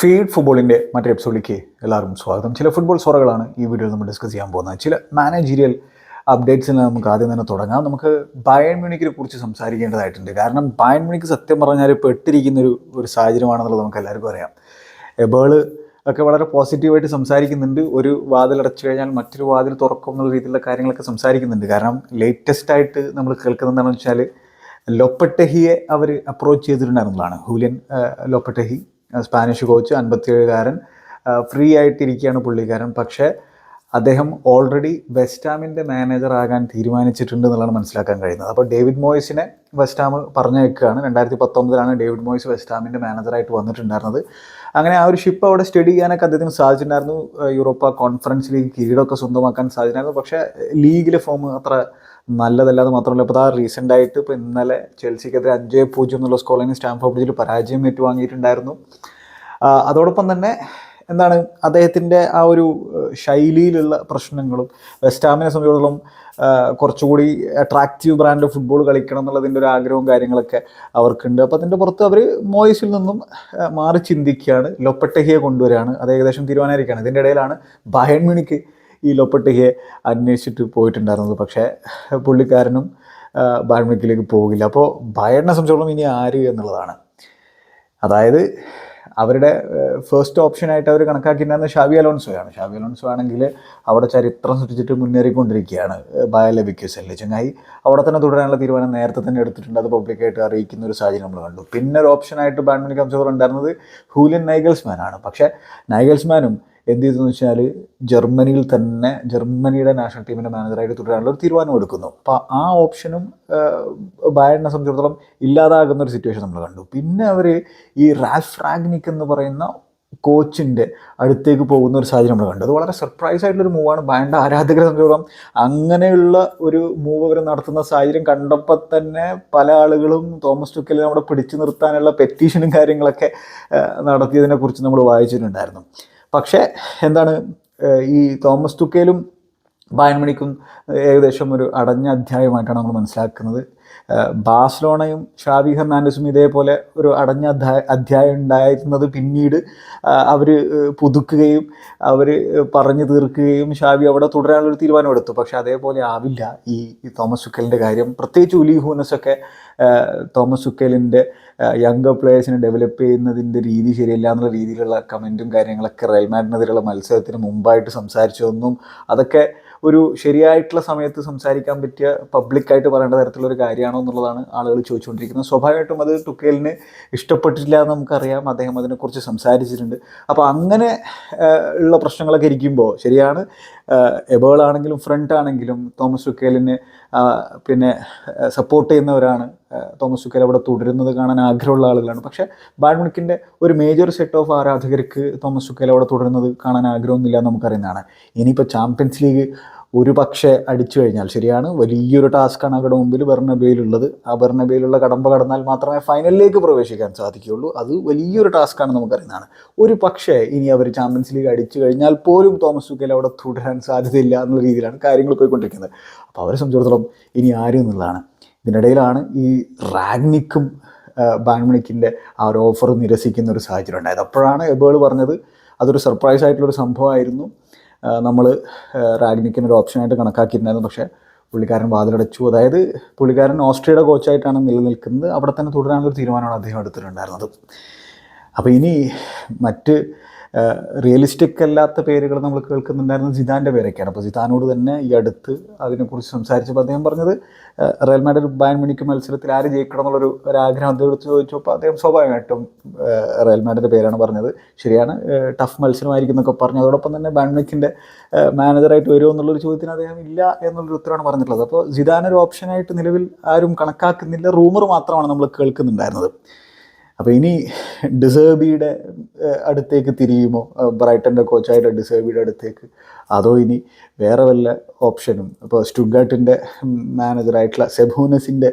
Feed ഫുട്ബോളിന്റെ മറ്റൊരു എപ്പിസോഡിലേക്ക് എല്ലാവർക്കും സ്വാഗതം. ചില ഫുട്ബോൾ സോറകളാണ് ഈ വീഡിയോയിൽ നമ്മൾ ഡിസ്കസ് ചെയ്യാൻ പോകുന്നത്. ചില മാനേജീരിയൽ അപ്ഡേറ്റ്സിൽ നമുക്ക് ആദ്യം തന്നെ തുടങ്ങാം. നമുക്ക് ബയൺ മ്യൂണിക്കിനെ കുറിച്ച് സംസാരിക്കേണ്ടതായിട്ടുണ്ട്. കാരണം ബയൺ മ്യൂണിക്ക് സത്യം പറഞ്ഞാൽ പെട്ടിരിക്കുന്ന ഒരു ഒരു സാഹചര്യമാണെന്നുള്ളത് നമുക്ക് എല്ലാവർക്കും അറിയാം. എബേൾ ഒക്കെ വളരെ പോസിറ്റീവായിട്ട് സംസാരിക്കുന്നുണ്ട്. ഒരു വാതിൽ അടച്ചു കഴിഞ്ഞാൽ മറ്റൊരു വാതിൽ തുറക്കും എന്നുള്ള രീതിയിലുള്ള കാര്യങ്ങളൊക്കെ സംസാരിക്കുന്നുണ്ട്. കാരണം ലേറ്റസ്റ്റ് ആയിട്ട് നമ്മൾ കേൾക്കുന്നത് എന്താണെന്ന് വെച്ചാൽ ലൊപ്പട്ടെഹിയെ അവർ അപ്രോച്ച് ചെയ്തിട്ടുണ്ടായിരുന്നതാണ്. ഹൂലിയൻ ലൊപ്പട്ടെഹി സ്പാനിഷ് കോച്ച് അൻപത്തിയേഴുകാരൻ ഫ്രീ ആയിട്ടിരിക്കുകയാണ് പുള്ളിക്കാരൻ. പക്ഷേ അദ്ദേഹം ഓൾറെഡി വെസ്റ്റാമിന്റെ മാനേജർ ആകാൻ തീരുമാനിച്ചിട്ടുണ്ട് എന്നുള്ളതാണ് മനസ്സിലാക്കാൻ കഴിയുന്നത്. അപ്പോൾ ഡേവിഡ് മോയ്സിനെ വെസ്റ്റാം പറഞ്ഞേക്കുകയാണ് രണ്ടായിരത്തി പത്തൊമ്പതിലാണ് ഡേവിഡ് മോയ്സ് വെസ്റ്റാമിന്റെ മാനേജറായിട്ട് വന്നിട്ടുണ്ടായിരുന്നത്. അങ്ങനെ ആ ഒരു ഷിപ്പ് അവിടെ സ്റ്റഡി ചെയ്യാനൊക്കെ അദ്ദേഹത്തിന് സാധിച്ചിട്ടുണ്ടായിരുന്നു. യൂറോപ്പ കോൺഫറൻസ് ലീഗ് കിരീടമൊക്കെ സ്വന്തമാക്കാൻ സാധിച്ചിട്ടുണ്ടായിരുന്നു. പക്ഷേ ലീഗിലെ ഫോം അത്ര നല്ലതല്ലാതെ മാത്രമല്ല ഇപ്പോൾ ആ റീസെന്റ് ആയിട്ട് ഇപ്പോൾ ഇന്നലെ ചെൽസിക്കെതിരെ അഞ്ച് പൂജ്യം എന്നുള്ള സ്കോറിന് സ്റ്റാംഫോർഡ് ബ്രിഡ്ജിൽ പരാജയം ഏറ്റുവാങ്ങിയിട്ടുണ്ടായിരുന്നു. അതോടൊപ്പം തന്നെ എന്താണ് അദ്ദേഹത്തിന്റെ ആ ഒരു ശൈലിയിലുള്ള പ്രശ്നങ്ങളും വെസ്റ്റാമിനെ സംബന്ധിച്ചിടത്തോളം കുറച്ചുകൂടി അട്രാക്റ്റീവ് ബ്രാൻഡ് ഫുട്ബോൾ കളിക്കണം എന്നുള്ളതിന്റെ ഒരു ആഗ്രഹവും കാര്യങ്ങളൊക്കെ അവർക്കുണ്ട്. അപ്പോൾ അതിന്റെ പുറത്ത് അവർ മോയിസിൽ നിന്നും മാറി ചിന്തിക്കുകയാണ്. ലൊപ്പട്ടഹിയെ കൊണ്ടുവരികയാണ് അത് ഏകദേശം തീരുമാനമായിരിക്കുകയാണ്. ഇതിന്റെ ഇടയിലാണ് ബയൺ ഈ ലൊപ്പട്ടെഹിയെ അന്വേഷിച്ചിട്ട് പോയിട്ടുണ്ടായിരുന്നത്. പക്ഷേ പുള്ളിക്കാരനും ബാഡ്മിക്കിലേക്ക് പോകില്ല. അപ്പോൾ ഭയണ്ണ സംബന്ധിച്ചോളം ഇനി ആര് എന്നുള്ളതാണ്. അതായത് അവരുടെ ഫസ്റ്റ് ഓപ്ഷനായിട്ട് അവർ കണക്കാക്കിയിട്ടുണ്ടായിരുന്നത് ഷാവി അലോൺസോയാണ് ഷാവി അലോൺസോ ആണെങ്കിൽ അവിടെ ചരിത്രം സൃഷ്ടിച്ചിട്ട് മുന്നേറിക്കൊണ്ടിരിക്കുകയാണ് ബായലെ വിക്യൂസല്ലേ ചങ്ങായി. അവിടെ തന്നെ തുടരാനുള്ള തീരുമാനം നേരത്തെ തന്നെ എടുത്തിട്ടുണ്ട്. അത് പബ്ലിക്കായിട്ട് അറിയിക്കുന്ന ഒരു സാഹചര്യം നമ്മൾ കണ്ടു. പിന്നെ ഒരു ഓപ്ഷനായിട്ട് ബാഡ്മിന്റൺ കംസോർ ഉണ്ടായിരുന്നത് ഹൂലിയൻ നൈഗൽസ്മാനാണ്. പക്ഷേ നൈഗൽസ്മാനും എന്ത് ചെയ്തെന്ന് വെച്ചാൽ ജർമ്മനിയിൽ തന്നെ ജർമ്മനിയുടെ നാഷണൽ ടീമിന്റെ മാനേജറായിട്ട് തുടരാനുള്ള ഒരു തീരുമാനം എടുക്കുന്നു. അപ്പോൾ ആ ഓപ്ഷനും ബയറിനെ സംബന്ധിച്ചിടത്തോളം ഇല്ലാതാകുന്ന ഒരു സിറ്റുവേഷൻ നമ്മൾ കണ്ടു. പിന്നെ അവർ ഈ റാൽഫ് റാഗ്നിക് എന്ന് പറയുന്ന കോച്ചിന്റെ അടുത്തേക്ക് പോകുന്ന ഒരു സാഹചര്യം നമ്മൾ കണ്ടു. അത് വളരെ സർപ്രൈസ് ആയിട്ടുള്ളൊരു മൂവാണ് ബാൻഡ് ആരാധകരെ സംബന്ധിച്ചോളം അങ്ങനെയുള്ള ഒരു മൂവ് അവർ നടത്തുന്ന സാഹചര്യം കണ്ടപ്പോൾ തന്നെ പല ആളുകളും തോമസ് ടുക്കലിനെ അവിടെ പിടിച്ചു നിർത്താനുള്ള പെറ്റീഷനും കാര്യങ്ങളൊക്കെ നടത്തിയതിനെക്കുറിച്ച് നമ്മൾ വായിച്ചിട്ടുണ്ടായിരുന്നു. പക്ഷേ എന്താണ് ഈ തോമസ് തുക്കേലും ബാൻമണിക്കും ഏകദേശം ഒരു അടഞ്ഞ അധ്യായമായിട്ടാണ് നമ്മൾ മനസ്സിലാക്കുന്നത്. ബാഴ്സലോണയും ഷാവി ഹെർണാൻഡസും ഇതേപോലെ ഒരു അടഞ്ഞ അധ്യായ അധ്യായം ഉണ്ടായിരുന്നത് പിന്നീട് അവർ പുതുക്കുകയും അവർ പറഞ്ഞു തീർക്കുകയും ഷാവി അവിടെ തുടരാനുള്ളൊരു തീരുമാനം എടുത്തു. പക്ഷെ അതേപോലെ ആവില്ല ഈ തോമസ് സുക്കലിന്റെ കാര്യം. പ്രത്യേകിച്ച് ഉലി ഹൂനസൊക്കെ തോമസ് സുക്കേലിന്റെ യങ് പ്ലേയേഴ്സിനെ ഡെവലപ്പ് ചെയ്യുന്നതിന്റെ രീതി ശരിയല്ല എന്നുള്ള രീതിയിലുള്ള കമന്റും കാര്യങ്ങളൊക്കെ റയൽ മാഡിനെതിരെയുള്ള മത്സരത്തിന് മുമ്പായിട്ട് സംസാരിച്ചതൊന്നും അതൊക്കെ ഒരു ശരിയായിട്ടുള്ള സമയത്ത് സംസാരിക്കാൻ പറ്റിയ പബ്ലിക്കായിട്ട് പറയേണ്ട തരത്തിലുള്ള ഒരു കാര്യമാണോ എന്നുള്ളതാണ് ആളുകൾ ചോദിച്ചുകൊണ്ടിരിക്കുന്നത്. സ്വാഭാവികമായിട്ടും അത് ടുക്കേലിന് ഇഷ്ടപ്പെട്ടിട്ടില്ല എന്ന് നമുക്കറിയാം. അദ്ദേഹം അതിനെക്കുറിച്ച് സംസാരിച്ചിട്ടുണ്ട്. അപ്പോൾ അങ്ങനെ ഉള്ള പ്രശ്നങ്ങളൊക്കെ ഇരിക്കുമ്പോൾ ശരിയാണ് എബേളാണെങ്കിലും ഫ്രണ്ട് ആണെങ്കിലും തോമസ് ടുക്കേലിന് പിന്നെ സപ്പോർട്ട് ചെയ്യുന്നവരാണ് തോമസ് ടുക്കേൽ അവിടെ തുടരുന്നത് കാണാൻ ആഗ്രഹമുള്ള ആളുകളാണ്. പക്ഷേ ബാഡ്മിണിക്കിന്റെ ഒരു മേജർ സെറ്റ് ഓഫ് ആരാധകർക്ക് തോമസ് ടുക്കേൽ അവിടെ തുടരുന്നത് കാണാൻ ആഗ്രഹമൊന്നുമില്ല എന്ന് നമുക്കറിയുന്നതാണ്. ഇനിയിപ്പോൾ ചാമ്പ്യൻസ് ലീഗ് ഒരു പക്ഷേ അടിച്ചു കഴിഞ്ഞാൽ ശരിയാണ്. വലിയൊരു ടാസ്ക്കാണ് അവരുടെ മുമ്പിൽ ബെർണബേയിലുള്ളത് ആ ബെർണബേയിലുള്ള കടമ്പ കടന്നാൽ മാത്രമേ ഫൈനലിലേക്ക് പ്രവേശിക്കാൻ സാധിക്കുകയുള്ളൂ. അത് വലിയൊരു ടാസ്ക്കാണ് നമുക്കറിയുന്നതാണ്. ഒരു പക്ഷേ ഇനി അവർ ചാമ്പ്യൻസ് ലീഗ് അടിച്ചു കഴിഞ്ഞാൽ പോലും തോമസ് ചുക്കേൽ അവിടെ തുടരാൻ സാധ്യതയില്ല എന്നുള്ള രീതിയിലാണ് കാര്യങ്ങൾ പോയിക്കൊണ്ടിരിക്കുന്നത്. അപ്പോൾ അവരെ സംബന്ധിച്ചിടത്തോളം ഇനി ആരും എന്നുള്ളതാണ്. ഇതിനിടയിലാണ് ഈ റാഗ്നിക്കും ബാൻമണിക്കിന്റെ ആ ഒരു ഓഫർ നിരസിക്കുന്ന ഒരു സാഹചര്യം ഉണ്ടായത്. അപ്പോഴാണ് എബേൾ പറഞ്ഞത് അതൊരു സർപ്രൈസ് ആയിട്ടുള്ളൊരു സംഭവമായിരുന്നു. നമ്മൾ റാഗ്നിക്കിന് ഒരു ഓപ്ഷനായിട്ട് കണക്കാക്കിയിട്ടുണ്ടായിരുന്നു. പക്ഷേ പുള്ളിക്കാരൻ വാതിലടച്ചു. അതായത് പുള്ളിക്കാരൻ ഓസ്ട്രിയയുടെ കോച്ചായിട്ടാണ് നിലനിൽക്കുന്നത്. അവിടെ തന്നെ തുടരാനുള്ള തീരുമാനമാണ് അദ്ദേഹം എടുത്തിട്ടുണ്ടായിരുന്നത്. അപ്പോൾ ഇനി മറ്റ് റിയലിസ്റ്റിക് അല്ലാത്ത പേരുകൾ നമ്മൾ കേൾക്കുന്നുണ്ടായിരുന്നത് ജിതാന്റെ പേരൊക്കെയാണ്. അപ്പോൾ ജിതാനോട് തന്നെ ഈ അടുത്ത് അതിനെക്കുറിച്ച് സംസാരിച്ചപ്പോൾ അദ്ദേഹം പറഞ്ഞത് റയൽ മാഡ്രിഡ് ബാൻ മണിക്ക് മത്സരത്തിൽ ആര് ജയിക്കണം എന്നുള്ളൊരു ഒരാഗ്രഹം അദ്ദേഹം ചോദിച്ചപ്പോൾ അദ്ദേഹം സ്വാഭാവികമായിട്ടും റയൽ മാഡ്രിഡിന്റെ പേരാണ് പറഞ്ഞത്. ശരിയാണ് ടഫ് മത്സരമായിരിക്കും എന്നൊക്കെ പറഞ്ഞു. അതോടൊപ്പം തന്നെ ബാൻ മണിക്കിന്റെ മാനേജറായിട്ട് വരുമോ എന്നുള്ളൊരു ചോദ്യത്തിന് അദ്ദേഹം ഇല്ല എന്നുള്ളൊരു ഉത്തരവാണ് പറഞ്ഞിട്ടുള്ളത്. അപ്പോൾ ജിതാൻ ഒരു ഓപ്ഷനായിട്ട് നിലവിൽ ആരും കണക്കാക്കുന്നില്ല. റൂമർ മാത്രമാണ് നമ്മൾ കേൾക്കുന്നുണ്ടായിരുന്നത്. അപ്പോൾ ഇനി ഡിസേബിയുടെ അടുത്തേക്ക് തിരിയുമോ? ബ്രൈറ്റന്റെ കോച്ചായിട്ട് ഡിസേബിയുടെ അടുത്തേക്ക്. അതോ ഇനി വേറെ വല്ല ഓപ്ഷനും? ഇപ്പോൾ സ്റ്റുഗാട്ടിന്റെ മാനേജറായിട്ടുള്ള സെബൂനസിന്റെ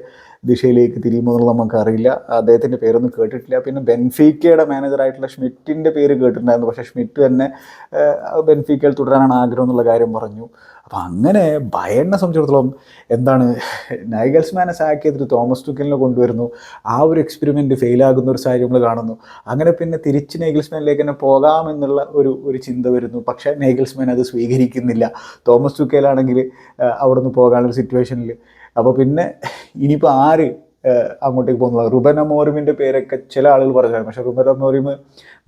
ദിശയിലേക്ക് തിരിയുമോ എന്നുള്ളത് നമുക്കറിയില്ല. അദ്ദേഹത്തിന്റെ പേരൊന്നും കേട്ടിട്ടില്ല. പിന്നെ ബെൻഫീക്കയുടെ മാനേജറായിട്ടുള്ള ഷ്മിറ്റിന്റെ പേര് കേട്ടിട്ടുണ്ടായിരുന്നു. പക്ഷേ ഷ്മിറ്റ് തന്നെ ബെൻഫീക്കയിൽ തുടരാനാണ് ആഗ്രഹം എന്നുള്ള കാര്യം പറഞ്ഞു. അപ്പോൾ അങ്ങനെ ബയറിനെ സംബന്ധിച്ചിടത്തോളം എന്താണ് നൈഗൽസ്മാനെ സാക്ക് ചെയ്തിട്ട് തോമസ് ടുക്കലിനെ കൊണ്ടുവരുന്നു. ആ ഒരു എക്സ്പെരിമെന്റ് ഫെയിലാകുന്ന ഒരു സാഹചര്യം നമ്മൾ കാണുന്നു. അങ്ങനെ പിന്നെ തിരിച്ച് നൈഗൽസ്മാനിലേക്ക് തന്നെ പോകാമെന്നുള്ള ഒരു ഒരു ചിന്ത വരുന്നു. പക്ഷേ നൈഗൽസ്മാൻ അത് സ്വീകരിക്കുന്നില്ല. തോമസ് ടുക്കലാണെങ്കിൽ അവിടെ നിന്ന് പോകാനുള്ള സിറ്റുവേഷനിൽ അപ്പോൾ പിന്നെ ഇനിയിപ്പോൾ ആര് അങ്ങോട്ടേക്ക് പോകുന്നത്? റുബൻ അമോറിമിന്റെ പേരൊക്കെ ചില ആളുകൾ പറഞ്ഞായിരുന്നു. പക്ഷേ റുബൻ അമോറിം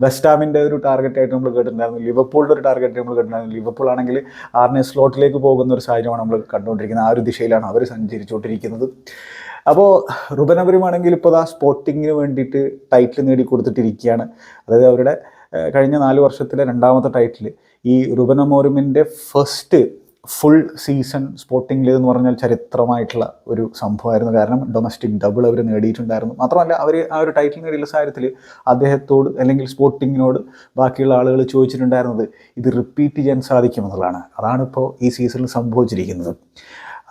വെസ്റ്റാമിന്റെ ഒരു ടാർഗറ്റായിട്ട് നമ്മൾ കേട്ടിട്ടുണ്ടായിരുന്നു. ലിവർപൂളിന്റെ ഒരു ടാർഗറ്റ് നമ്മൾ കേട്ടിട്ടുണ്ടായിരുന്നു. ലിവർപൂൾ ആണെങ്കിൽ ആറിനെ സ്ലോട്ടിലേക്ക് പോകുന്ന ഒരു സാഹചര്യമാണ് നമ്മൾ കണ്ടുകൊണ്ടിരിക്കുന്നത്. ആ ഒരു ദിശയിലാണ് അവർ സഞ്ചരിച്ചുകൊണ്ടിരിക്കുന്നത്. അപ്പോൾ റുബൻ ആണെങ്കിൽ ഇപ്പോൾ ആ സ്പോർട്ടിങ്ങിന് വേണ്ടിയിട്ട് ടൈറ്റിൽ നേടിക്കൊടുത്തിട്ടിരിക്കുകയാണ്. അതായത് അവരുടെ കഴിഞ്ഞ നാല് വർഷത്തിലെ രണ്ടാമത്തെ ടൈറ്റിൽ ഈ റുബൻ അമോറിമിന്റെ ഫസ്റ്റ് ഫുൾ സീസൺ സ്പോർട്ടിങ്ങിൽ എന്ന് പറഞ്ഞാൽ ചരിത്രമായിട്ടുള്ള ഒരു സംഭവമായിരുന്നു. കാരണം ഡൊമസ്റ്റിക് ഡബിൾ അവർ നേടിയിട്ടുണ്ടായിരുന്നു. മാത്രമല്ല അവർ ആ ഒരു ടൈറ്റിൽ നേടിയുള്ള സാഹചര്യത്തിൽ അദ്ദേഹത്തോട് അല്ലെങ്കിൽ സ്പോർട്ടിങ്ങിനോട് ബാക്കിയുള്ള ആളുകൾ ചോദിച്ചിട്ടുണ്ടായിരുന്നത് ഇത് റിപ്പീറ്റ് ചെയ്യാൻ സാധിക്കുമെന്നുള്ളതാണ് അതാണ് ഇപ്പോൾ ഈ സീസണിൽ സംഭവിച്ചിരിക്കുന്നത്.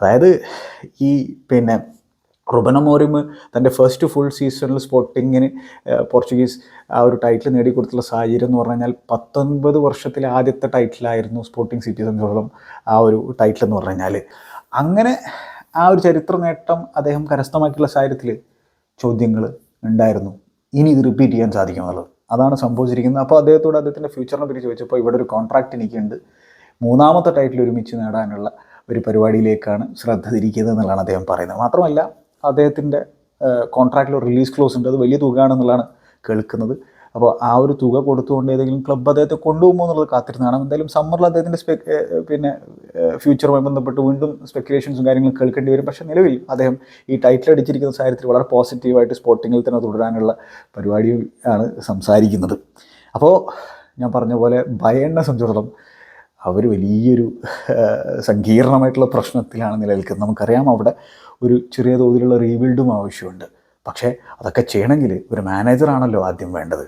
അതായത് ഈ പിന്നെ റുബന മോറിമ് തന്റെ ഫസ്റ്റ് ഫുൾ സീസണിൽ സ്പോർട്ടിങ്ങിന് പോർച്ചുഗീസ് ആ ഒരു ടൈറ്റിൽ നേടിക്കൊടുത്തുള്ള സാഹചര്യം എന്ന് പറഞ്ഞു കഴിഞ്ഞാൽ പത്തൊൻപത് വർഷത്തിലെ ആദ്യത്തെ ടൈറ്റിലായിരുന്നു സ്പോർട്ടിംഗ് സിറ്റി സംബന്ധിച്ചോളം ആ ഒരു ടൈറ്റിൽ എന്ന് പറഞ്ഞു കഴിഞ്ഞാൽ അങ്ങനെ ആ ഒരു ചരിത്ര നേട്ടം അദ്ദേഹം കരസ്ഥമാക്കിയുള്ള സാഹചര്യത്തിൽ ചോദ്യങ്ങൾ ഉണ്ടായിരുന്നു. ഇനി ഇത് റിപ്പീറ്റ് ചെയ്യാൻ സാധിക്കുമെന്നുള്ളത് അതാണ് സംഭവിച്ചിരിക്കുന്നത്. അപ്പോൾ അദ്ദേഹത്തോട് അദ്ദേഹത്തിന്റെ ഫ്യൂച്ചറിനെ പറ്റി ചോദിച്ചപ്പോൾ ഇവിടെ ഒരു കോൺട്രാക്റ്റ് എനിക്കുണ്ട്. മൂന്നാമത്തെ ടൈറ്റിൽ ഒരുമിച്ച് നേടാനുള്ള ഒരു പരിപാടിയിലേക്കാണ് ശ്രദ്ധ തിരിക്കുന്നത് എന്നുള്ളതാണ് അദ്ദേഹം പറയുന്നത്. മാത്രമല്ല അദ്ദേഹത്തിന്റെ കോൺട്രാക്റ്റിൽ റിലീസ് ക്ലോസ് ഉണ്ട്. അത് വലിയ തുകയാണെന്നുള്ളതാണ് കേൾക്കുന്നത്. അപ്പോൾ ആ ഒരു തുക കൊടുത്തുകൊണ്ട് ഏതെങ്കിലും ക്ലബ്ബ് അദ്ദേഹത്തെ കൊണ്ടുപോകുമോ എന്നുള്ളത് കാത്തിരുന്നാണ് എന്തായാലും സമ്മറിൽ അദ്ദേഹത്തിന്റെ സ്പെ പിന്നെ ഫ്യൂച്ചറുമായി ബന്ധപ്പെട്ട് വീണ്ടും സ്പെക്കുലേഷൻസും കാര്യങ്ങളും കേൾക്കേണ്ടി വരും. പക്ഷേ നിലവിൽ അദ്ദേഹം ഈ ടൈറ്റിൽ അടിച്ചിരിക്കുന്ന സാഹചര്യത്തിൽ വളരെ പോസിറ്റീവായിട്ട് സ്പോർട്ടിങ്ങിൽ തന്നെ തുടരാനുള്ള പരിപാടിയാണ് സംസാരിക്കുന്നത്. അപ്പോൾ ഞാൻ പറഞ്ഞ പോലെ ഭയണ്ണെ സംബന്ധിച്ചിടത്തോളം അവർ വലിയൊരു സങ്കീർണമായിട്ടുള്ള പ്രശ്നത്തിലാണ് നിലനിൽക്കുന്നത്. നമുക്കറിയാം അവിടെ ഒരു ചെറിയ തോതിലുള്ള റീബിൽഡും ആവശ്യമുണ്ട്. പക്ഷേ അതൊക്കെ ചെയ്യണമെങ്കിൽ ഒരു മാനേജറാണല്ലോ ആദ്യം വേണ്ടത്.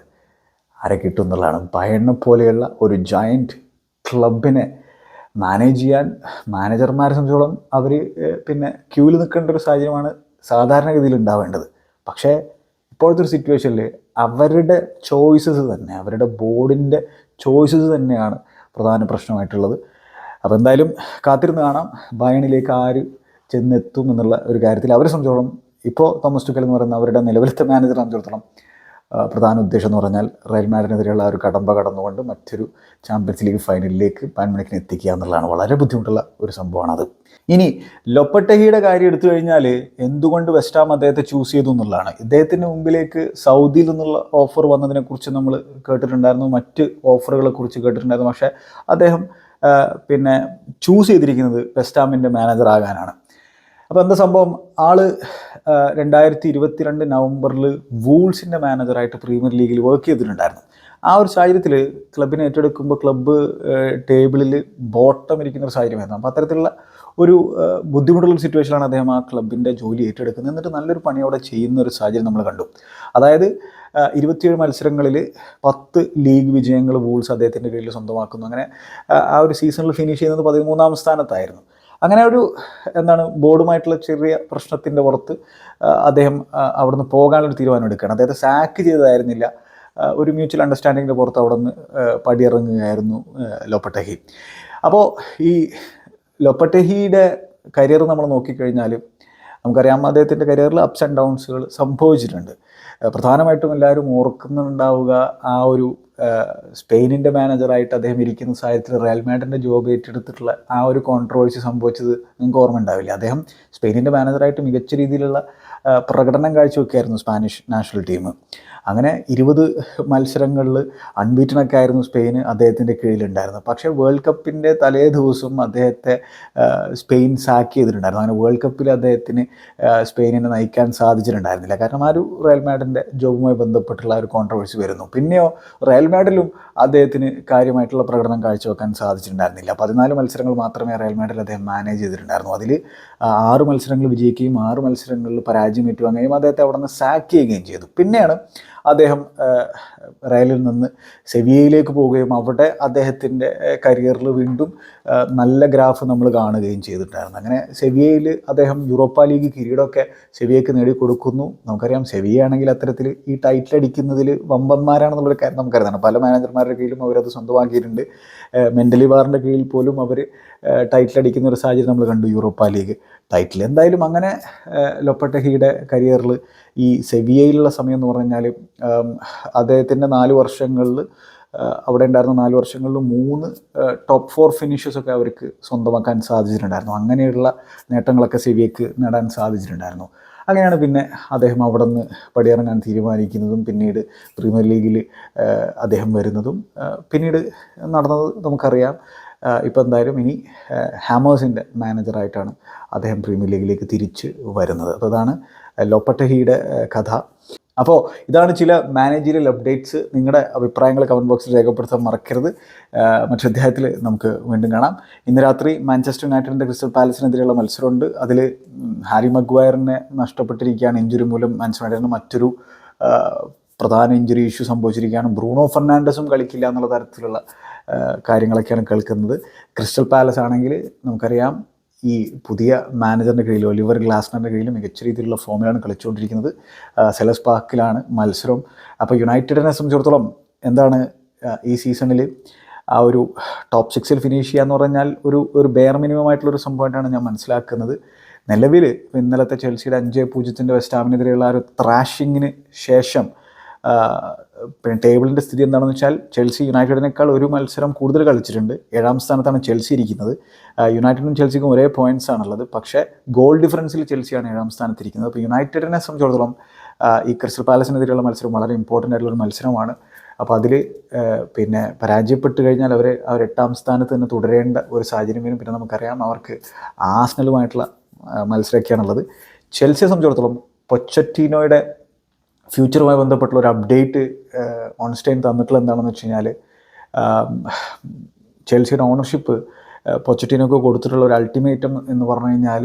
ആരെ കിട്ടും എന്നുള്ളതാണ്. ബയണ്ണെ പോലെയുള്ള ഒരു ജയന്റ് ക്ലബിനെ മാനേജ് ചെയ്യാൻ മാനേജർമാരെ സംബന്ധിച്ചോളം അവർ പിന്നെ ക്യൂവിൽ നിൽക്കേണ്ട ഒരു സാഹചര്യമാണ് സാധാരണഗതിയിൽ ഉണ്ടാവേണ്ടത്. പക്ഷേ ഇപ്പോഴത്തെ ഒരു സിറ്റുവേഷനിൽ അവരുടെ ചോയ്സസ് തന്നെ അവരുടെ ബോർഡിന്റെ ചോയ്സസ് തന്നെയാണ് പ്രധാന പ്രശ്നമായിട്ടുള്ളത്. അപ്പോൾ എന്തായാലും കാത്തിരുന്ന് കാണാം. ബയണിലേക്ക് ആര് ചെന്നെത്തും എന്നുള്ള ഒരു കാര്യത്തിൽ അവരെ സംബന്ധിച്ചോളം ഇപ്പോൾ തോമസ് ടുക്കൽ എന്ന് പറയുന്ന അവരുടെ നിലവിലത്തെ മാനേജറെ സംബന്ധിച്ചിടത്തോളം പ്രധാന ഉദ്ദേശം എന്ന് പറഞ്ഞാൽ റയൽ മാഡിനെതിരെയുള്ള ഒരു കടമ്പ കടന്നുകൊണ്ട് മറ്റൊരു ചാമ്പ്യൻസ് ലീഗ് ഫൈനലിലേക്ക് പാൻമണിക്കിന് എത്തിക്കുക എന്നുള്ളതാണ്. വളരെ ബുദ്ധിമുട്ടുള്ള ഒരു സംഭവമാണത്. ഇനി ലൊപ്പട്ടഹിയുടെ കാര്യം എടുത്തു കഴിഞ്ഞാൽ എന്തുകൊണ്ട് വെസ്റ്റാം അദ്ദേഹത്തെ ചൂസ് ചെയ്തു എന്നുള്ളതാണ്. ഇദ്ദേഹത്തിന്റെ മുമ്പിലേക്ക് സൗദിയിൽ നിന്നുള്ള ഓഫർ വന്നതിനെക്കുറിച്ച് നമ്മൾ കേട്ടിട്ടുണ്ടായിരുന്നു. മറ്റ് ഓഫറുകളെ കുറിച്ച് കേട്ടിട്ടുണ്ടായിരുന്നു. പക്ഷേ അദ്ദേഹം പിന്നെ ചൂസ് ചെയ്തിരിക്കുന്നത് വെസ്റ്റാമിന്റെ മാനേജർ ആകാനാണ്. അപ്പോൾ എന്താ സംഭവം? ആൾ രണ്ടായിരത്തി ഇരുപത്തിരണ്ട് നവംബറിൽ വൂൾസിന്റെ മാനേജറായിട്ട് പ്രീമിയർ ലീഗിൽ വർക്ക് ചെയ്തിട്ടുണ്ടായിരുന്നു. ആ ഒരു സാഹചര്യത്തിൽ ക്ലബിനെ ഏറ്റെടുക്കുമ്പോൾ ക്ലബ്ബ് ടേബിളിൽ ബോട്ടം ഇരിക്കുന്ന ഒരു സാഹചര്യമായിരുന്നു. അപ്പോൾ അത്തരത്തിലുള്ള ഒരു ബുദ്ധിമുട്ടുള്ള സിറ്റുവേഷനാണ് അദ്ദേഹം ആ ക്ലബിന്റെ ജോലി ഏറ്റെടുക്കുന്നത്. എന്നിട്ട് നല്ലൊരു പണി അവിടെ ചെയ്യുന്ന ഒരു സാഹചര്യം നമ്മൾ കണ്ടു. അതായത് ഇരുപത്തിയേഴ് മത്സരങ്ങളിൽ പത്ത് ലീഗ് വിജയങ്ങൾ വൂൾസ് അദ്ദേഹത്തിന്റെ കീഴിൽ സ്വന്തമാക്കുന്നു. അങ്ങനെ ആ ഒരു സീസണിൽ ഫിനിഷ് ചെയ്യുന്നത് പതിമൂന്നാം സ്ഥാനത്തായിരുന്നു. അങ്ങനെ ഒരു എന്താണ് ബോർഡുമായിട്ടുള്ള ചെറിയ പ്രശ്നത്തിന്റെ പുറത്ത് അദ്ദേഹം അവിടുന്ന് പോകാനുള്ള തീരുമാനം എടുക്കുകയാണ് അദ്ദേഹത്തെ സാക്ക് ചെയ്തതായിരുന്നില്ല. ഒരു മ്യൂച്വൽ അണ്ടർസ്റ്റാൻഡിങ്ങിന്റെ പുറത്ത് അവിടെ നിന്ന് പടിയിറങ്ങുകയായിരുന്നു ലോപ്പട്ടഹി. അപ്പോൾ ഈ ലൊപ്പട്ടഹിയുടെ കരിയർ നമ്മൾ നോക്കിക്കഴിഞ്ഞാൽ നമുക്കറിയാം അദ്ദേഹത്തിന്റെ കരിയറിൽ അപ്സ് ആൻഡ് ഡൗൺസുകൾ സംഭവിച്ചിട്ടുണ്ട്. പ്രധാനമായിട്ടും എല്ലാവരും ഓർക്കുന്നുണ്ടാവുക ആ ഒരു സ്പെയിനിന്റെ മാനേജറായിട്ട് അദ്ദേഹം ഇരിക്കുന്ന സാഹചര്യത്തിൽ റയൽ മാഡിന്റെ ജോബ് ഏറ്റെടുത്തിട്ടുള്ള ആ ഒരു കോൺട്രവേഴ്സി സംഭവിച്ചത് നിങ്ങൾക്ക് ഓർമ്മ ഉണ്ടാവില്ല അദ്ദേഹം സ്പെയിനിന്റെ മാനേജറായിട്ട് മികച്ച രീതിയിലുള്ള പ്രകടനം കാഴ്ചവെക്കുകയായിരുന്നു സ്പാനിഷ് നാഷണൽ ടീം. അങ്ങനെ ഇരുപത് മത്സരങ്ങളിൽ അൺബീറ്റനൊക്കെ ആയിരുന്നു സ്പെയിന് അദ്ദേഹത്തിന്റെ കീഴിലുണ്ടായിരുന്നത്. പക്ഷേ വേൾഡ് കപ്പിന്റെ തലേ ദിവസം അദ്ദേഹത്തെ സ്പെയിൻ സാക്ക് ചെയ്തിട്ടുണ്ടായിരുന്നു. അങ്ങനെ വേൾഡ് കപ്പിൽ അദ്ദേഹത്തിന് സ്പെയിനിനെ നയിക്കാൻ സാധിച്ചിട്ടുണ്ടായിരുന്നില്ല. കാരണം ആ ഒരു റയൽ മാഡിന്റെ ജോബുമായി ബന്ധപ്പെട്ടുള്ള ഒരു കോൺട്രവേഴ്സി വരുന്നു. പിന്നെയോ റയൽ മാഡിലും അദ്ദേഹത്തിന് കാര്യമായിട്ടുള്ള പ്രകടനം കാഴ്ചവെക്കാൻ സാധിച്ചിട്ടുണ്ടായിരുന്നില്ല. പതിനാല് മത്സരങ്ങൾ മാത്രമേ റയൽ മാഡിൽ അദ്ദേഹം മാനേജ് ചെയ്തിട്ടുണ്ടായിരുന്നു. അതിൽ ആറ് മത്സരങ്ങൾ വിജയിക്കുകയും ആറ് മത്സരങ്ങളിൽ പരാജയം ഏറ്റുവാങ്ങുകയും അദ്ദേഹത്തെ അവിടെ നിന്ന് സാക്ക് ചെയ്യുകയും ചെയ്തു. പിന്നെയാണ് അദ്ദേഹം റയലിൽ നിന്ന് സെവിയയിലേക്ക് പോവുകയും അവിടെ അദ്ദേഹത്തിന്റെ കരിയറിൽ വീണ്ടും നല്ല ഗ്രാഫ് നമ്മൾ കാണുകയും ചെയ്തിട്ടുണ്ടായിരുന്നു അങ്ങനെ സെവിയയിൽ അദ്ദേഹം യൂറോപ്പ ലീഗ് കിരീടമൊക്കെ സെവിയയ്ക്ക് നേടിക്കൊടുക്കുന്നു. നമുക്കറിയാം സെവിയ ആണെങ്കിൽ അത്തരത്തിൽ ഈ ടൈറ്റിൽ അടിക്കുന്നതിൽ വമ്പന്മാരാണെന്നുള്ളൊരു കാര്യം നമുക്കറിയാം പല മാനേജർമാരുടെ കീഴിലും അവരത് സ്വന്തമാക്കിയിട്ടുണ്ട്. മെന്റലി ബാറിന്റെ കീഴിൽ പോലും അവർ ടൈറ്റിൽ അടിക്കുന്ന ഒരു സാഹചര്യം നമ്മൾ കണ്ടു യൂറോപ്പ ലീഗ് ടൈറ്റിൽ എന്തായാലും അങ്ങനെ ലൊപ്പട്ടഹിയുടെ കരിയറിൽ ഈ സെവിയയിലുള്ള സമയം എന്ന് പറഞ്ഞാൽ അദ്ദേഹത്തിന്റെ നാല് വർഷങ്ങളിൽ അവിടെ ഉണ്ടായിരുന്ന നാല് വർഷങ്ങളിൽ മൂന്ന് ടോപ്പ് ഫോർ ഫിനിഷസ് ഒക്കെ അവർക്ക് സ്വന്തമാക്കാൻ സാധിച്ചിട്ടുണ്ടായിരുന്നു. അങ്ങനെയുള്ള നേട്ടങ്ങളൊക്കെ സെവിയക്ക് നേടാൻ സാധിച്ചിട്ടുണ്ടായിരുന്നു. അങ്ങനെയാണ് പിന്നെ അദ്ദേഹം അവിടെ നിന്ന് പടിയിറങ്ങാൻ തീരുമാനിക്കുന്നതും പിന്നീട് പ്രീമിയർ ലീഗിൽ അദ്ദേഹം വരുന്നതും പിന്നീട് നടന്നത് നമുക്കറിയാം. ഇപ്പോൾ എന്തായാലും ഇനി ഹാമേഴ്സിന്റെ മാനേജറായിട്ടാണ് അദ്ദേഹം പ്രീമിയർ ലീഗിലേക്ക് തിരിച്ച് വരുന്നത്. അപ്പോൾ അതാണ് ലോപ്പട്ടഹിയുടെ കഥ. അപ്പോൾ ഇതാണ് ചില മാനേജീരിയൽ അപ്ഡേറ്റ്സ്. നിങ്ങളുടെ അഭിപ്രായങ്ങൾ കമന്റ് ബോക്സിൽ രേഖപ്പെടുത്താൻ മറക്കരുത്. മറ്റൊരു നമുക്ക് വീണ്ടും കാണാം. ഇന്ന് രാത്രി മാഞ്ചസ്റ്റർ യുണൈറ്റഡിന്റെ ക്രിസ്റ്റൽ പാലസിനെതിരെയുള്ള മത്സരമുണ്ട്. അതിൽ ഹാരി മഗ്വയറിനെ നഷ്ടപ്പെട്ടിരിക്കുകയാണ് ഇഞ്ചുറി മൂലം മാഞ്ചസ്റ്റർ യുണൈറ്റഡിന് മറ്റൊരു പ്രധാന ഇഞ്ചുറി ഇഷ്യൂ സംഭവിച്ചിരിക്കുകയാണ്. ബ്രൂണോ ഫെർണാണ്ടസും കളിക്കില്ല എന്നുള്ള തരത്തിലുള്ള കാര്യങ്ങളൊക്കെയാണ് കേൾക്കുന്നത്. ക്രിസ്റ്റൽ പാലസ് ആണെങ്കിൽ നമുക്കറിയാം ഈ പുതിയ മാനേജറിന്റെ കീഴിൽ ഒലിവർ ഗ്ലാസ്നറിന്റെ കീഴിൽ മികച്ച രീതിയിലുള്ള ഫോമിലാണ് കളിച്ചുകൊണ്ടിരിക്കുന്നത്. സെലസ് പാർക്കിലാണ് മത്സരം. അപ്പോൾ യുണൈറ്റഡിനെ സംബന്ധിച്ചിടത്തോളം എന്താണ് ഈ സീസണിൽ ആ ഒരു ടോപ്പ് സിക്സിൽ ഫിനിഷ് ചെയ്യുക എന്ന് പറഞ്ഞാൽ ഒരു ഒരു ബെയർ മിനിമം ആയിട്ടുള്ളൊരു സംഭവമായിട്ടാണ് ഞാൻ മനസ്സിലാക്കുന്നത്. നിലവിൽ ഇന്നലത്തെ ചെൽസിയുടെ അഞ്ച് പൂജ്യത്തിന്റെ വെസ്റ്റാമിനെതിരെയുള്ള ആ ഒരു ത്രാഷിങ്ങിന് ശേഷം ടേബിളിന്റെ സ്ഥിതി എന്താണെന്ന് വെച്ചാൽ ചെൽസി യുണൈറ്റഡിനേക്കാൾ ഒരു മത്സരം കൂടുതൽ കളിച്ചിട്ടുണ്ട്. ഏഴാം സ്ഥാനത്താണ് ചെൽസി ഇരിക്കുന്നത്. യുണൈറ്റഡും ചെൽസിക്കും ഒരേ പോയിന്റ്സ് ആണുള്ളത്. പക്ഷേ ഗോൾ ഡിഫറൻസിൽ ചെൽസിയാണ് ഏഴാം സ്ഥാനത്തിരിക്കുന്നത്. അപ്പോൾ യുണൈറ്റഡിനെ സംബന്ധിച്ചിടത്തോളം ഈ ക്രിസ്റ്റൽ പാലസിനെതിരെയുള്ള മത്സരം വളരെ ഇമ്പോർട്ടന്റ് ആയിട്ടുള്ള ഒരു മത്സരമാണ്. അപ്പോൾ അതിൽ പിന്നെ പരാജയപ്പെട്ട് കഴിഞ്ഞാൽ അവർ അവർ എട്ടാം സ്ഥാനത്ത് തന്നെ തുടരേണ്ട ഒരു സാഹചര്യം വരും. പിന്നെ നമുക്കറിയാം അവർക്ക് ആസ്നലുമായിട്ടുള്ള മത്സരമൊക്കെയാണുള്ളത്. ചെൽസിയെ സംബന്ധിച്ചിടത്തോളം പൊച്ചറ്റീനോയുടെ ഫ്യൂച്ചറുമായി ബന്ധപ്പെട്ടുള്ള ഒരു അപ്ഡേറ്റ് ഓൺസ്റ്റൈൻ തന്നിട്ടുള്ള എന്താണെന്ന് വെച്ച് കഴിഞ്ഞാൽ ചെൽസിയുടെ ഓണർഷിപ്പ് പൊച്ചറ്റീനൊക്കെ കൊടുത്തിട്ടുള്ള ഒരു അൾട്ടിമേറ്റം എന്ന് പറഞ്ഞു കഴിഞ്ഞാൽ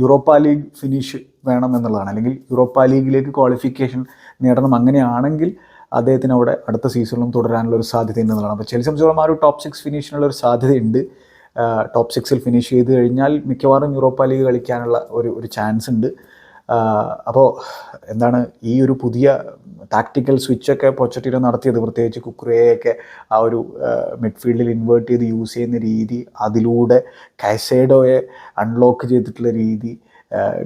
യൂറോപ്പ ലീഗ് ഫിനിഷ് വേണം എന്നുള്ളതാണ്. അല്ലെങ്കിൽ യൂറോപ്പ ലീഗിലേക്ക് ക്വാളിഫിക്കേഷൻ നേടണം അങ്ങനെയാണെങ്കിൽ അദ്ദേഹത്തിന് അവിടെ അടുത്ത സീസണിലും തുടരാനുള്ള ഒരു സാധ്യത ഉണ്ടെന്നുള്ളതാണ് അപ്പോൾ ചെൽസി സംബന്ധിച്ചോളം ആ ഒരു ടോപ്പ് സിക്സ് ഫിനിഷിനുള്ള ഒരു സാധ്യതയുണ്ട്. ടോപ്പ് സിക്സിൽ ഫിനിഷ് ചെയ്ത് കഴിഞ്ഞാൽ മിക്കവാറും യൂറോപ്പ ലീഗ് കളിക്കാനുള്ള ഒരു ഒരു ചാൻസ് ഉണ്ട്. അപ്പോൾ എന്താണ് ഈ ഒരു പുതിയ ടാക്ടിക്കൽ സ്വിച്ചൊക്കെ പൊച്ചറ്റീനോ നടത്തിയത്? പ്രത്യേകിച്ച് കുക്രയൊക്കെ ആ ഒരു മിഡ്ഫീൽഡിൽ ഇൻവേർട്ട് ചെയ്ത് യൂസ് ചെയ്യുന്ന രീതി അതിലൂടെ കാസേഡോയെ അൺലോക്ക് ചെയ്തിട്ടുള്ള രീതി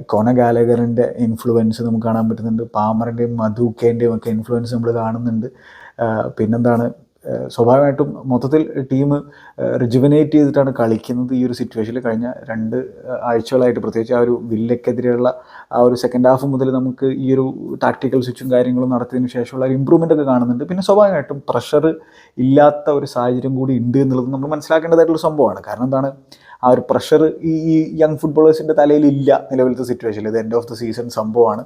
കൊന ഗാലഗറിന്റെ ഇൻഫ്ലുവൻസ് നമുക്ക് കാണാൻ പറ്റുന്നുണ്ട്. പാമറിന്റെയും മധുക്കേന്റെയും ഒക്കെ ഇൻഫ്ലുവൻസ് നമ്മൾ കാണുന്നുണ്ട്. പിന്നെന്താണ് സ്വാഭാവികമായിട്ടും മൊത്തത്തിൽ ടീം റിജുവനേറ്റ് ചെയ്തിട്ടാണ് കളിക്കുന്നത് ഈ ഒരു സിറ്റുവേഷനിൽ കഴിഞ്ഞ രണ്ട് ആഴ്ചകളായിട്ട്. പ്രത്യേകിച്ച് ആ ഒരു വില്ലക്കെതിരെയുള്ള ആ ഒരു സെക്കൻഡ് ഹാഫ് മുതൽ നമുക്ക് ഈ ഒരു ടാക്ടിക്കൽ സ്വിച്ചും കാര്യങ്ങളും നടത്തിയതിനു ശേഷമുള്ള ഒരു ഇമ്പ്രൂവ്മെന്റ് ഒക്കെ കാണുന്നുണ്ട്. പിന്നെ സ്വാഭാവികമായിട്ടും പ്രഷർ ഇല്ലാത്ത ഒരു സാഹചര്യം കൂടി ഉണ്ട് എന്നുള്ളത് നമ്മൾ മനസ്സിലാക്കേണ്ടതായിട്ടുള്ള സംഭവമാണ്. കാരണം എന്താണ്? ആ ഒരു പ്രഷർ ഈ യങ് ഫുട്ബോളേഴ്സിന്റെ തലയിൽ ഇല്ല നിലവിലത്തെ സിറ്റുവേഷനിൽ ഇത് എൻഡ് ഓഫ് ദ സീസൺ സംഭവമാണ്.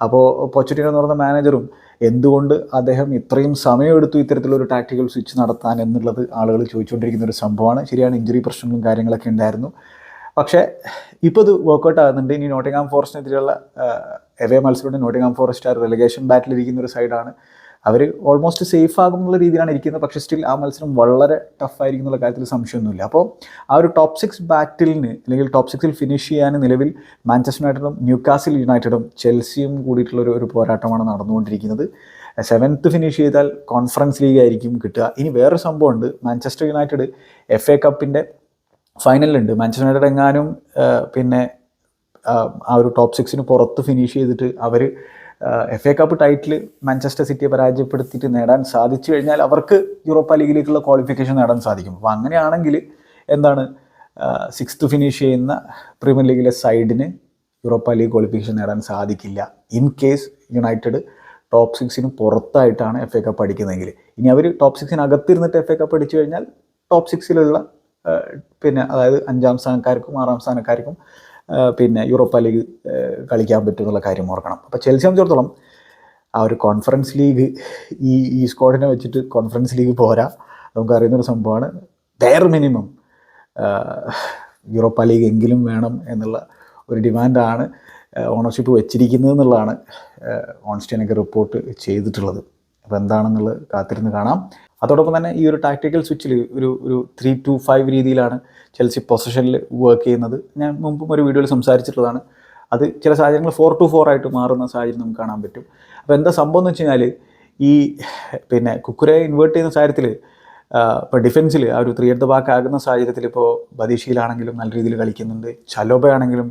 അപ്പോൾ പൊച്ചറ്റിനോ എന്ന് പറയുന്ന മാനേജറും എന്തുകൊണ്ട് അദ്ദേഹം ഇത്രയും സമയമെടുത്തു ഇത്തരത്തിലൊരു ടാക്ടിക്കൽ സ്വിച്ച് നടത്താൻ എന്നുള്ളത് ആളുകൾ ചോദിച്ചുകൊണ്ടിരിക്കുന്ന ഒരു സംഭവമാണ്. ശരിയാണ് ഇഞ്ചുറി പ്രശ്നങ്ങളും കാര്യങ്ങളൊക്കെ ഉണ്ടായിരുന്നു. പക്ഷേ ഇപ്പോൾ ഇത് വർക്കൗട്ട് ആകുന്നുണ്ട്. ഇനി നോട്ടിംഗാം ഫോറസ്റ്റിനെതിരെയുള്ള എവേ മത്സരമുണ്ട്. നോട്ടിംഗാം ഫോറസ്റ്റ് ആ റിലഗേഷൻ ബാറ്റിലിരിക്കുന്ന ഒരു സൈഡാണ് അവർ ഓൾമോസ്റ്റ് സേഫ് ആകും എന്നുള്ള രീതിയിലാണ് ഇരിക്കുന്നത്. പക്ഷേ സ്റ്റിൽ ആ മത്സരം വളരെ ടഫായിരിക്കും എന്നുള്ള കാര്യത്തിൽ സംശയമൊന്നുമില്ല. അപ്പോൾ ആ ഒരു ടോപ്പ് സിക്സ് ബാറ്റിലിന് അല്ലെങ്കിൽ ടോപ്പ് സിക്സിൽ ഫിനിഷ് ചെയ്യാൻ നിലവിൽ മാഞ്ചസ്റ്റർ യുണൈറ്റഡും ന്യൂകാസിൽ യുണൈറ്റഡും ചെൽസിയും കൂടിയിട്ടുള്ള ഒരു പോരാട്ടമാണ് നടന്നുകൊണ്ടിരിക്കുന്നത്. സെവൻത്ത് ഫിനിഷ് ചെയ്താൽ കോൺഫറൻസ് ലീഗ് ആയിരിക്കും കിട്ടുക. ഇനി വേറൊരു സംഭവമുണ്ട്. മാഞ്ചസ്റ്റർ യുണൈറ്റഡ് എഫ് എ കപ്പിന്റെ ഫൈനലിലുണ്ട് മാഞ്ചസ്റ്റർ യുണൈറ്റഡ് എങ്ങാനും പിന്നെ ആ ഒരു ടോപ്പ് സിക്സിന് പുറത്ത് ഫിനിഷ് ചെയ്തിട്ട് അവർ F A cup title Manchester സിറ്റിയെ പരാജയപ്പെടുത്തിയിട്ട് നേടാൻ സാധിച്ചു കഴിഞ്ഞാൽ അവർക്ക് യൂറോപ്പ ലീഗിലേക്കുള്ള ക്വാളിഫിക്കേഷൻ നേടാൻ സാധിക്കും. അപ്പോൾ അങ്ങനെയാണെങ്കിൽ എന്താണ് സിക്സ്ത് ഫിനിഷ് ചെയ്യുന്ന പ്രീമിയർ ലീഗിലെ സൈഡിന് യൂറോപ്പ ലീഗ് ക്വാളിഫിക്കേഷൻ നേടാൻ സാധിക്കില്ല. ഇൻ കേസ് യുണൈറ്റഡ് ടോപ്പ് സിക്സിന് പുറത്തായിട്ടാണ് എഫ് എ കപ്പ് അടിക്കുന്നതെങ്കിൽ. ഇനി അവർ ടോപ്പ് സിക്സിന് അകത്തിരുന്നിട്ട് എഫ് എ കപ്പ് അടിച്ചു കഴിഞ്ഞാൽ ടോപ്പ് സിക്സിലുള്ള പിന്നെ അതായത് അഞ്ചാം സ്ഥാനക്കാർക്കും ആറാം സ്ഥാനക്കാർക്കും പിന്നെ യൂറോപ്പ ലീഗ് കളിക്കാൻ പറ്റും എന്നുള്ള കാര്യം ഓർക്കണം. അപ്പോൾ ചെൽസി സംബന്ധിച്ചിടത്തോളം ആ ഒരു കോൺഫറൻസ് ലീഗ് ഈ ഈ സ്ക്വാഡിനെ വെച്ചിട്ട് കോൺഫറൻസ് ലീഗ് പോരാ. നമുക്ക് അറിയുന്നൊരു സംഭവമാണ്. ഡയർ മിനിമം യൂറോപ്പ ലീഗ് എങ്കിലും വേണം എന്നുള്ള ഒരു ഡിമാൻഡാണ് ഓണർഷിപ്പ് വെച്ചിരിക്കുന്നത് എന്നുള്ളതാണ് ഓൺസ്റ്റൈനൊക്കെ റിപ്പോർട്ട് ചെയ്തിട്ടുള്ളത്. അപ്പോൾ എന്താണെന്നുള്ളത് കാത്തിരുന്ന് കാണാം. അതോടൊപ്പം തന്നെ ഈ ഒരു ടാക്ടിക്കൽ സ്വിച്ചിൽ ഒരു ഒരു ത്രീ ടു ഫൈവ് രീതിയിലാണ് ചെൽസി പൊസിഷനിൽ വർക്ക് ചെയ്യുന്നത്. ഞാൻ മുമ്പും ഒരു വീഡിയോയിൽ സംസാരിച്ചിട്ടുള്ളതാണ്. അത് ചില സാഹചര്യങ്ങൾ ഫോർ ടു ഫോർ ആയിട്ട് മാറുന്ന സാഹചര്യം നമുക്ക് കാണാൻ പറ്റും. അപ്പോൾ എന്താ സംഭവം എന്ന് വെച്ച് കഴിഞ്ഞാൽ ഈ പിന്നെ കുക്കുരെ ഇൻവേർട്ട് ചെയ്യുന്ന സാഹചര്യത്തിൽ ഇപ്പോൾ ഡിഫൻസിൽ ആ ഒരു ത്രീ ദ ബാക്ക് ആകുന്ന സാഹചര്യത്തിൽ ഇപ്പോൾ ബദീഷയിലാണെങ്കിലും നല്ല രീതിയിൽ കളിക്കുന്നുണ്ട്. ചലോബയാണെങ്കിലും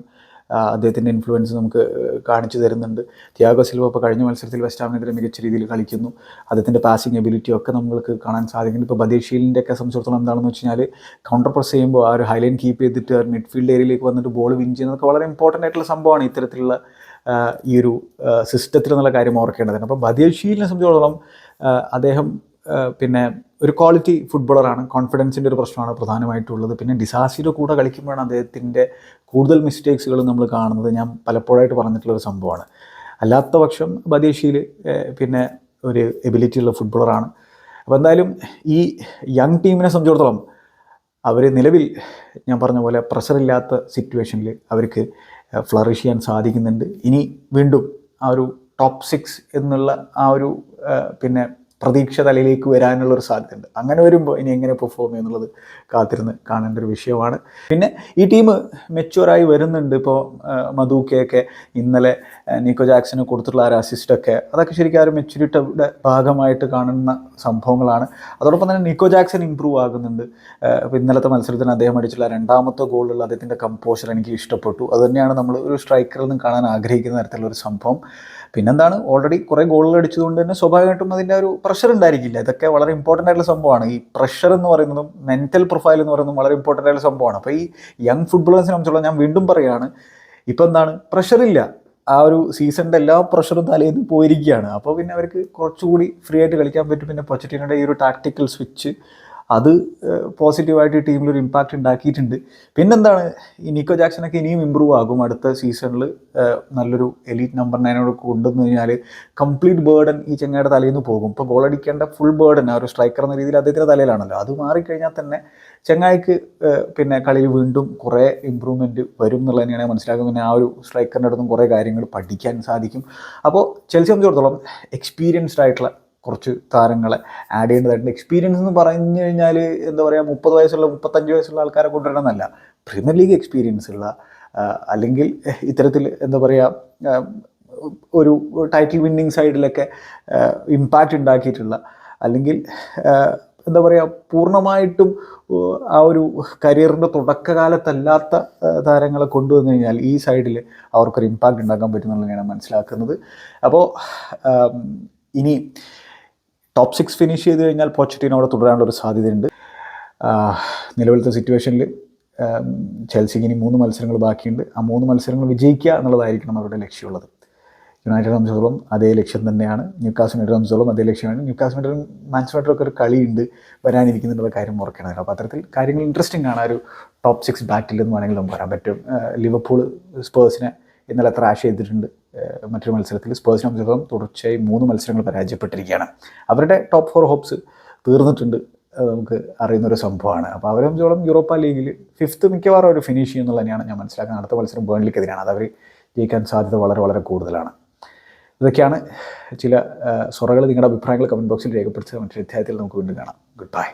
അദ്ദേഹത്തിന്റെ ഇൻഫ്ലുവൻസ് നമുക്ക് കാണിച്ചു തരുന്നുണ്ട്. ത്യാഗോ സിൽവ ഇപ്പോൾ കഴിഞ്ഞ മത്സരത്തിൽ വെസ്റ്റാമിനെതിരെ മികച്ച രീതിയിൽ കളിക്കുന്നു. അദ്ദേഹത്തിന്റെ പാസിംഗ് എബിലിറ്റി ഒക്കെ നമുക്ക് കാണാൻ സാധിക്കുന്നു. ഇപ്പോൾ ബദീഷീലിന്റെ ഒക്കെ സംബന്ധിച്ചിടത്തോളം എന്താണെന്ന് വെച്ച് കഴിഞ്ഞാൽ കൗണ്ടർ പ്രസ് ചെയ്യുമ്പോൾ ആ ഒരു ഹൈലൈൻ കീപ്പ് ചെയ്തിട്ട് മിഡ്ഫീൽഡ് ഏരിയയിലേക്ക് വന്നിട്ട് ബോൾ വിൻ ചെയ്യുന്നതൊക്കെ വളരെ ഇമ്പോർട്ടന്റ് ആയിട്ടുള്ള സംഭവമാണ് ഇത്തരത്തിലുള്ള ഈ ഒരു സിസ്റ്റത്തിൽ എന്നുള്ള കാര്യം ഓർക്കേണ്ടതാണ് അപ്പോൾ ബദീഷീലിനെ സംബന്ധിച്ചിടത്തോളം അദ്ദേഹം പിന്നെ ഒരു ക്വാളിറ്റി ഫുട്ബോളറാണ് കോൺഫിഡൻസിന്റെ ഒരു പ്രശ്നമാണ് പ്രധാനമായിട്ടുള്ളത്. പിന്നെ ഡിസാസിയുടെ കൂടെ കളിക്കുമ്പോഴാണ് അദ്ദേഹത്തിന്റെ കൂടുതൽ മിസ്റ്റേക്സുകൾ നമ്മൾ കാണുന്നത്. ഞാൻ പലപ്പോഴായിട്ട് പറഞ്ഞിട്ടുള്ള ഒരു സംഭവമാണ്. അല്ലാത്ത പക്ഷം ബദേശിയിൽ പിന്നെ ഒരു എബിലിറ്റി ഉള്ള ഫുട്ബോളറാണ് അപ്പോൾ എന്തായാലും ഈ യങ് ടീമിനെ സംബന്ധിച്ചിടത്തോളം അവർ നിലവിൽ ഞാൻ പറഞ്ഞ പോലെ പ്രഷറില്ലാത്ത സിറ്റുവേഷനിൽ അവർക്ക് ഫ്ലറിഷ് ചെയ്യാൻ സാധിക്കുന്നുണ്ട്. ഇനി വീണ്ടും ആ ഒരു ടോപ്പ് സിക്സ് എന്നുള്ള ആ ഒരു പിന്നെ പ്രതീക്ഷ തലയിലേക്ക് വരാനുള്ള ഒരു സാധ്യതയുണ്ട്. അങ്ങനെ വരുമ്പോൾ ഇനി എങ്ങനെ പെർഫോം ചെയ്യുന്നുള്ളത് കാത്തിരുന്ന് കാണേണ്ട ഒരു വിഷയമാണ്. പിന്നെ ഈ ടീം മെച്ചുവറായി വരുന്നുണ്ട് ഇപ്പോൾ മധുക്കയൊക്കെ. ഇന്നലെ നിക്കോ ജാക്സന് കൊടുത്തിട്ടുള്ള ആ ഒരു അസിസ്റ്റൊക്കെ അതൊക്കെ ശരിക്കും ആ ഒരു മെച്യൂരിറ്റിയുടെ ഭാഗമായിട്ട് കാണുന്ന സംഭവങ്ങളാണ്. അതോടൊപ്പം തന്നെ നിക്കോ ജാക്സൺ ഇമ്പ്രൂവ് ആകുന്നുണ്ട്. ഇന്നലത്തെ മത്സരത്തിന് അദ്ദേഹം അടിച്ചുള്ള രണ്ടാമത്തെ ഗോളുള്ള അദ്ദേഹത്തിന്റെ കമ്പോഷർ എനിക്ക് ഇഷ്ടപ്പെട്ടു. അതുതന്നെയാണ് നമ്മൾ ഒരു സ്ട്രൈക്കറിൽ നിന്ന് കാണാൻ ആഗ്രഹിക്കുന്ന തരത്തിലുള്ള ഒരു സംഭവം. പിന്നെന്താണ് ഓൾറെഡി കുറേ ഗോളുകൾ അടിച്ചതുകൊണ്ട് തന്നെ സ്വാഭാവികമായിട്ടും അതിന്റെ ഒരു പ്രഷർ ഉണ്ടായിരിക്കില്ല. ഇതൊക്കെ വളരെ ഇമ്പോർട്ടന്റ് ആയിട്ടുള്ള സംഭവമാണ്. ഈ പ്രഷർ എന്ന് പറയുന്നതും മെന്റൽ പ്രൊഫൈൽ എന്ന് പറയുന്നതും വളരെ ഇമ്പോർട്ടന്റ് ആയിട്ടുള്ള സംഭവമാണ്. അപ്പോൾ ഈ യങ് ഫുട്ബോളേഴ്സിനെ സംബന്ധിച്ചുള്ള ഞാൻ വീണ്ടും പറയുകയാണ് ഇപ്പം എന്താണ് പ്രഷർ ഇല്ല. ആ ഒരു സീസണിന്റെ എല്ലാ പ്രഷറും തലേന്ന് പോയിരിക്കുകയാണ്. അപ്പോൾ പിന്നെ അവർക്ക് കുറച്ചുകൂടി ഫ്രീ ആയിട്ട് കളിക്കാൻ പറ്റും. പിന്നെ പൊച്ചറ്റിനയുടെ ഈ ഒരു ടാക്ടിക്കൽ സ്വിച്ച് അത് പോസിറ്റീവായിട്ട് ടീമിൽ ഒരു ഇമ്പാക്റ്റ് ഉണ്ടാക്കിയിട്ടുണ്ട് പിന്നെന്താണ് ഈ നിക്കോ ജാക്സനൊക്കെ ഇനിയും ഇമ്പ്രൂവ് ആകും അടുത്ത സീസണിൽ നല്ലൊരു എലീറ്റ് നമ്പർ നയനോട് കൊണ്ടുവന്നു കഴിഞ്ഞാൽ കംപ്ലീറ്റ് ബേർഡൻ ഈ ചെങ്ങയുടെ തലയിൽ നിന്ന് പോകും. ഇപ്പോൾ ഗോൾ അടിക്കേണ്ട ഫുൾ ബേർഡൻ ആ ഒരു സ്ട്രൈക്കർ എന്ന രീതിയിൽ അദ്ദേഹത്തിന്റെ തലയിലാണല്ലോ. അത് മാറിക്കഴിഞ്ഞാൽ തന്നെ ചെങ്ങായിക്ക് പിന്നെ കളിയിൽ വീണ്ടും കുറേ ഇമ്പ്രൂവ്മെന്റ് വരും എന്നുള്ളത് തന്നെയാണ് ഞാൻ മനസ്സിലാക്കുന്നത്. പിന്നെ ആ ഒരു സ്ട്രൈക്കറിന്റെ അടുത്തും കുറേ കാര്യങ്ങൾ പഠിക്കാൻ സാധിക്കും. അപ്പോൾ ചെൽസി സംബന്ധിച്ചിടത്തോളം എക്സ്പീരിയൻസ്ഡ് ആയിട്ടുള്ള കുറച്ച് താരങ്ങളെ ആഡ് ചെയ്യേണ്ടതായിട്ടുണ്ട് എക്സ്പീരിയൻസ് എന്ന് പറഞ്ഞു കഴിഞ്ഞാൽ എന്താ പറയുക മുപ്പത് വയസ്സുള്ള മുപ്പത്തഞ്ച് വയസ്സുള്ള ആൾക്കാരെ കൊണ്ടുവരണമെന്നല്ല പ്രീമിയർ ലീഗ് എക്സ്പീരിയൻസ് ഉള്ള അല്ലെങ്കിൽ ഇത്തരത്തിൽ എന്താ പറയുക ഒരു ടൈറ്റിൽ വിന്നിങ് സൈഡിലൊക്കെ ഇമ്പാക്റ്റ് ഉണ്ടാക്കിയിട്ടുള്ള അല്ലെങ്കിൽ എന്താ പറയുക പൂർണമായിട്ടും ആ ഒരു കരിയറിന്റെ തുടക്കകാലത്തല്ലാത്ത താരങ്ങളെ കൊണ്ടുവന്നു കഴിഞ്ഞാൽ ഈ സൈഡിൽ അവർക്കൊരു ഇമ്പാക്റ്റ് ഉണ്ടാക്കാൻ പറ്റുമെന്നുള്ളതാണ് മനസ്സിലാക്കുന്നത്. അപ്പോൾ ഇനി ടോപ്പ് സിക്സ് ഫിനിഷ് ചെയ്ത് കഴിഞ്ഞാൽ പോച്ചറ്റീനോ അവിടെ തുടരാനുള്ള ഒരു സാധ്യതയുണ്ട്. നിലവിലത്തെ സിറ്റുവേഷനിൽ ചെൽസിക്ക് ഇനി മൂന്ന് മത്സരങ്ങൾ ബാക്കിയുണ്ട്. ആ മൂന്ന് മത്സരങ്ങൾ വിജയിക്കുക എന്നുള്ളതായിരിക്കണം അവരുടെ ലക്ഷ്യമുള്ളത്. യുണൈറ്റഡ് സംബന്ധിച്ചോളം അതേ ലക്ഷ്യം തന്നെയാണ്. ന്യൂക്കാസിനോട് സംബന്ധിച്ചോളം അതേ ലക്ഷ്യമാണ്. ന്യൂക്കാസിനെറ്റും മാൻസ്മെറ്ററൊക്കെ ഒരു കളിയുണ്ട്. വരാനിരിക്കുന്നുള്ള കാര്യം ഓർക്കണമല്ലോ അപ്പോൾ അത്തരത്തിൽ കാര്യങ്ങൾ ഇൻട്രസ്റ്റിംഗ് ആണ്. ഒരു ടോപ്പ് സിക്സ് ബാറ്റിൽ എന്ന് വേണമെങ്കിൽ നമുക്ക് പറയാൻ പറ്റും. ലിവർപൂൾ സ്പേഴ്സിനെ ഇന്നലെ ത്രാഷ് ചെയ്തിട്ടുണ്ട്. മറ്റൊരു മത്സരത്തിൽ സ്പേഴ്സിനെ സംബന്ധിച്ചിടത്തോളം തുടർച്ചയായി മൂന്ന് മത്സരങ്ങൾ പരാജയപ്പെട്ടിരിക്കുകയാണ്. അവരുടെ ടോപ്പ് ഫോർ ഹോപ്സ് തീർന്നിട്ടുണ്ട്. നമുക്ക് അറിയുന്ന ഒരു സംഭവമാണ്. അപ്പോൾ അവരെ സംബന്ധിച്ചോളം യൂറോപ്പ ലീഗിൽ ഫിഫ്ത്ത് മിക്കവാറും അവർ ഫിനിഷ് ചെയ്യുന്നുള്ള തന്നെയാണ്. ഞാൻ മനസ്സിലാക്കുന്നത് അടുത്ത മത്സരം ബേൺലിക്കെതിരാണ്. അത് അവർ ജയിക്കാൻ സാധ്യത വളരെ വളരെ കൂടുതലാണ്. ഇതൊക്കെയാണ് ചില സ്വറകൾ നിങ്ങളുടെ അഭിപ്രായങ്ങൾ കമന്റ് ബോക്സിൽ രേഖപ്പെടുത്തുക. മറ്റൊരു അധ്യായത്തിൽ നമുക്ക് വീണ്ടും കാണാം. Good bye